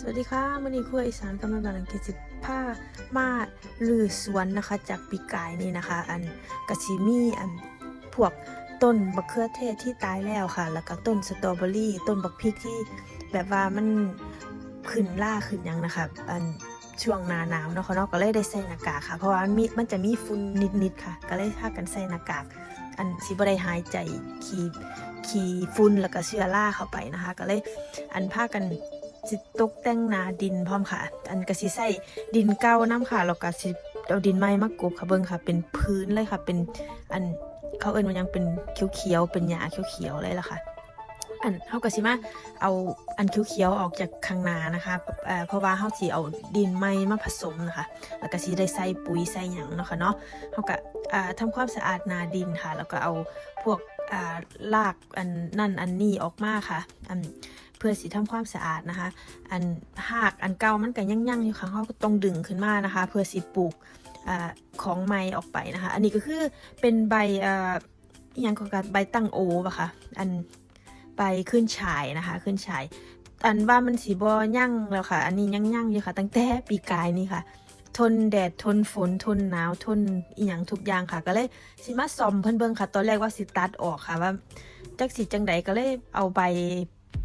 สวัสดีค่ะมันนี้ครัวอีสานกำลังกำลังกิจผ้ามาลือสวนนะคะ จากปีกายนี่นะคะ อันกะชิมีอันพวกต้นบักเขือเทศที่ตายแล้วค่ะ แล้วก็ต้นสตรอเบอรี่ ต้นบักพริกที่แบบว่ามันขึ้นล่าขึ้นยังนะคะ อันช่วงหนาหนาวเนาะเขาเนาะก็เลยได้ใส่หน้ากากค่ะ เพราะว่ามันมีมันจะมีฝุ่นนิดๆค่ะ ก็เลยพากันใส่หน้ากาก อันสิบได้หายใจขีขีฝุ่นแล้วก็เชื้อราเข้าไปนะคะ ก็เลยอันพากัน สิตกแต่งนาดินพร้อมค่ะ อันก็สิใส่ดินเก่าน้ำค่ะแล้วก็สิเอาดินใหม่มากบค่ะเบิ่งค่ะ เป็นพื้นเลยค่ะ เป็นอันเขาเอิ้นว่าหยังเป็นเขียวๆเป็นหญ้าเขียวๆเลยล่ะค่ะอันเฮาก็สิมาเอาอันเขียวๆออกจากข้างนานะคะเพราะว่าเฮาสิเอาดินใหม่มาผสมนะคะ แล้วก็สิได้ใส่ปุ๋ยใส่หยังเนาะค่ะเนาะเฮาก็อ่าทำความสะอาดนาดินค่ะ แล้วก็เอาพวก อ่ากอันนั่นอันนี้ออกมาค่ะอันเพื่อสิทำความสะอาดนะคะ อันหากอันเก่ามันก็ยั่งๆอยู่ค่ะเขาก็ต้องดึงขึ้นมานะคะ เพื่อสิปลูกอของไม้ออกไปนะคะ อันนี้ก็คือเป็นใบอ่าอหยังก็กันใบตั้งโอปะคะอันใบขึ้นฉายนะคะ ขึ้นฉายอันว่ามันสีบยั่งแล้วค่ะ อันนี้ยั่งยั่งอยู่ค่ะ ตั้งแต่ปีกายนี่ค่ะ ทนแดดทนฝนทนหนาวทนอีหยังทุกอย่างค่ะ ก็เลยสิมาซ่อมเพิ่นเบิ่งค่ะ ตอนแรกว่าสิตัดออกค่ะว่าจักสิจังใดก็เลยเอาใบ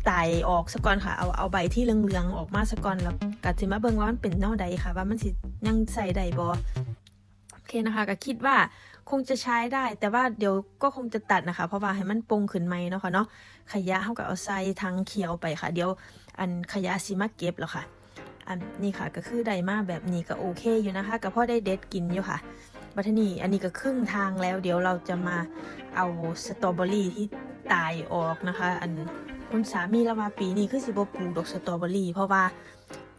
ไตออกซะก่อนค่ะเอาเอาใบที่เหลืองๆออกมาซะก่อนแล้วก็สิมาเบิ่งว่ามันเป็นแนวใดค่ะ ว่ามันสิยังใส่ได้บ่โอเคนะคะก็คิดว่าคงจะใช้ได้ แต่ว่าเดี๋ยวก็คงจะตัดนะคะ เพราะว่าให้มันปงขึ้นไหมเนาะค่ะเนาะขยะเฮาก็เอาใส่ทางเขียวไปค่ะ เดี๋ยวอันขยะสิมาเก็บแล้วค่ะ อันนี้ค่ะก็คือได้มาแบบนี้ก็โอเคอยู่นะคะก็พ่อได้เด็ดกินอยู่ค่ะบัทนี่อันนี้ก็ครึ่งทางแล้ว เดี๋ยวเราจะมาเอาสตรอเบอรี่ที่ตายออกนะคะ อันคุณสามีเรามาปีนี้คือสิบปลูกดอกสตรอเบอรี่ เพราะว่า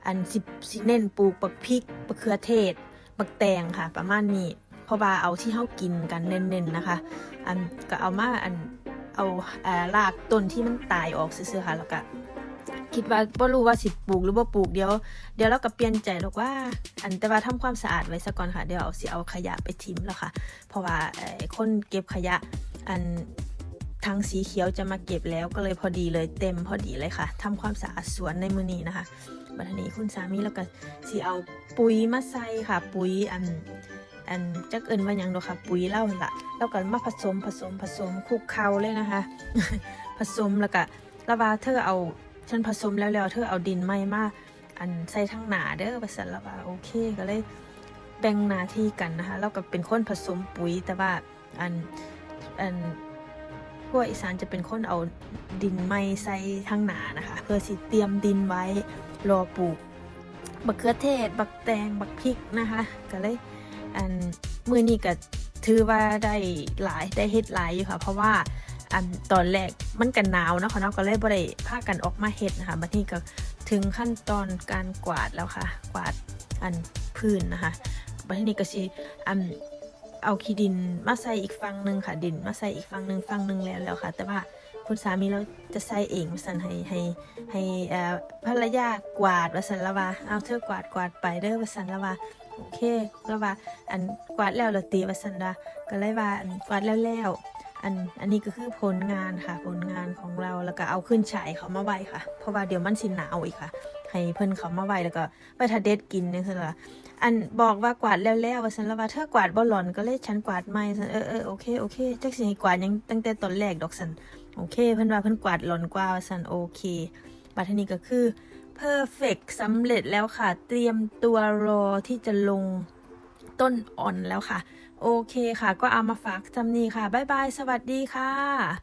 อันสิสิเน้นปลูกบักพริกบักเขือเทศบักแตงค่ะ ประมาณนี้เพราะว่าเอาที่เฮากินกันเน้นๆนะคะ อันก็เอามาอันเอาอ่ารากต้นที่มันตายออกซื่อๆค่ะแล้วก็ คิดว่าบ่รู้ว่าสิปลูกหรือบ่ปลูกเดี๋ยวเดี๋ยวเราก็เปลี่ยนใจหรอกว่า อันแต่ว่าทำความสะอาดไว้ซะก่อนค่ะเดี๋ยวเอาสิเอาขยะไปทิ้งแล้วค่ะ เพราะว่าเอ่อคนเก็บขยะอันทางสีเขียวจะมาเก็บแล้วก็เลยพอดีเลยเต็มพอดีเลยค่ะทำความสะอาดสวนในมือนี้นะคะบัดนี้คุณสามีแล้วก็สิเอาปุ๋ยมาใส่ค่ะ ปุ๋ยอันอันจักเอินว่าหยังดอกค่ะ ปุ๋ยเล่าละแล้วก็มาผสมผสมผสมคลุกเคล้าเลยนะคะ ผสมแล้วก็แล้วว่าเธอเอา ฉันผสมแล้วแล้วเธอเอาดินใหม่มา อันใส่ทั้งหนาเด้อว่าสันละว่าโอเคก็เลยแบ่งหน้าที่กันนะคะแล้วก็เป็นคนผสมปุ๋ยแต่ว่าอันอันพวกอีสานจะเป็นคนเอาดินใหม่ใส่ทั้งหนานะคะ เพื่อสิเตรียมดินไว้รอปลูกบักเขือเทศ บักแตง บักพริกนะคะก็เลยอันมือนี้ก็ถือว่าได้หลายได้เฮ็ดหลายอยู่ค่ะ เพราะว่า อันตอนแรกมันกันหนาวนะค่ะเนาะก็เลยบ่ได้พากันออกมาเฮ็ดนะคะบัดนี้ก็ถึงขั้นตอนการกวาดแล้วค่ะ กวาดอันพื้นนะคะบัดนี้ก็สิอันเอาขี้ดินมาใส่อีกฝั่งหนึ่งค่ะ ดินมาใส่อีกฝั่งหนึ่งฝั่งหนึ่งแล้วแล้วค่ะ แต่ว่าคุณสามีเราจะใส่เองสันให้ให้ให้ภรรยากวาดวสันละว่าเอาเธอกวาดกวาดไปเด้อวสันละว่าโอเคล้วว่าอันกวาดแล้วเราตีวสันละก็เลยว่าอันกวาดแล้วแล้ว อันอันนี้ก็คือผลงานค่ะผลงานของเราแล้วก็เอาขึ้นฉายเขามาไว้ค่ะ เพราะว่าเดี๋ยวมันสิหนาวอีกค่ะ ให้เพิ่นเขามาไว้แล้วก็ไปทาเด็ดกินเนี่ยสิละอันบอกว่ากวาดแล้วแล้วว่าฉันแล้วว่าเธอกวาดบ่หล่อนก็เลยฉันกวาดไม่ฉันเออเออโอเคโอเคจักสิให้กวาดยังตั้งแต่ตอนแรกดอกสันโอเค เพิ่นว่าเพิ่นกวาดหล่อนกว่าว่าสันโอเคบัดนี้ก็คือ perfect สำเร็จแล้วค่ะ เตรียมตัวรอที่จะลง ต้นอ่อนแล้วค่ะ โอเคค่ะ ก็เอามาฝากจำนี้ค่ะ บ๊ายบาย สวัสดีค่ะ